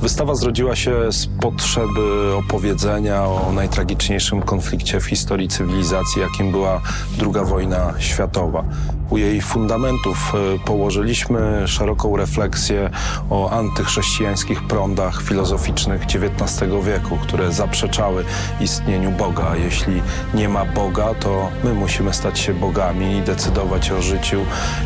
Wystawa zrodziła się z potrzeby opowiedzenia o najtragiczniejszym konflikcie w historii cywilizacji, jakim była II wojna światowa. U jej fundamentów e, położyliśmy szeroką refleksję o antychrześcijańskich prądach filozoficznych XIX wieku, które zaprzeczały istnieniu Boga. Jeśli nie ma Boga, to my musimy stać się bogami i decydować o życiu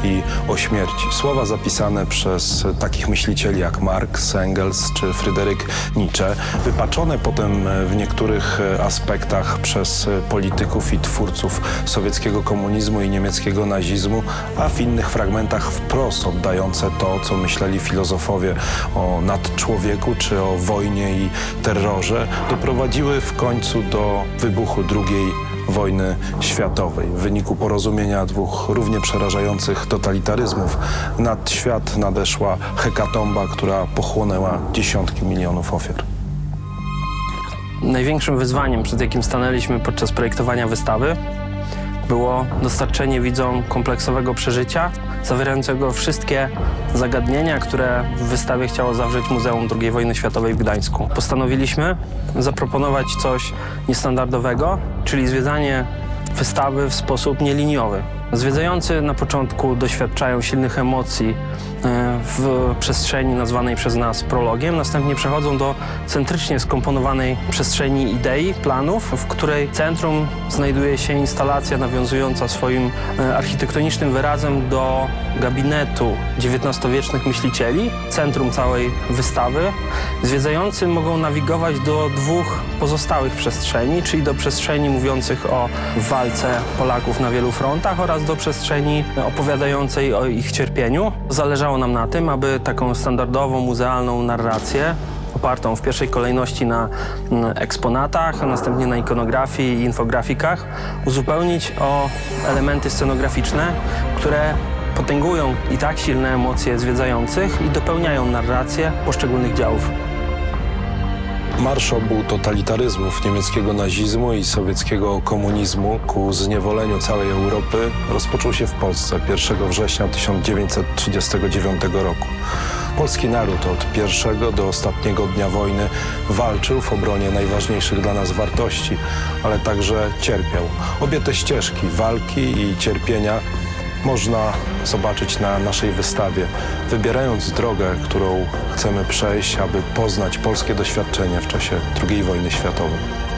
i o śmierci. Słowa zapisane przez takich myślicieli jak Marx, Engels czy Fryderyk Nietzsche, wypaczone potem w niektórych aspektach przez polityków i twórców sowieckiego komunizmu i niemieckiego nazizmu, a w innych fragmentach wprost oddające to, co myśleli filozofowie o nadczłowieku czy o wojnie i terrorze, doprowadziły w końcu do wybuchu II wojny światowej. W wyniku porozumienia dwóch równie przerażających totalitaryzmów nad świat nadeszła hekatomba, która pochłonęła dziesiątki milionów ofiar. Największym wyzwaniem, przed jakim stanęliśmy podczas projektowania wystawy, było dostarczenie widzom kompleksowego przeżycia, zawierającego wszystkie zagadnienia, które w wystawie chciało zawrzeć Muzeum II wojny światowej w Gdańsku. Postanowiliśmy zaproponować coś niestandardowego, czyli zwiedzanie wystawy w sposób nieliniowy. Zwiedzający na początku doświadczają silnych emocji e, w przestrzeni nazwanej przez nas prologiem, następnie przechodzą do centrycznie skomponowanej przestrzeni idei, planów, w której centrum znajduje się instalacja nawiązująca swoim e, architektonicznym wyrazem do gabinetu XIX-wiecznych myślicieli, centrum całej wystawy. Zwiedzający mogą nawigować do dwóch pozostałych przestrzeni, czyli do przestrzeni mówiących o walce Polaków na wielu frontach oraz do przestrzeni opowiadającej o ich cierpieniu. Zależało nam na tym, aby taką standardową muzealną narrację opartą w pierwszej kolejności na mm, eksponatach, a następnie na ikonografii i infografikach, uzupełnić o elementy scenograficzne, które potęgują i tak silne emocje zwiedzających i dopełniają narrację poszczególnych działów. Marsz obu totalitaryzmów niemieckiego nazizmu i sowieckiego komunizmu ku zniewoleniu całej Europy rozpoczął się w Polsce 1 września 1939 roku. Polski naród od pierwszego do ostatniego dnia wojny walczył w obronie najważniejszych dla nas wartości, ale także cierpiał. Obie te ścieżki walki i cierpienia można zobaczyć na naszej wystawie, wybierając drogę, którą chcemy przejść, aby poznać polskie doświadczenie w czasie II wojny światowej.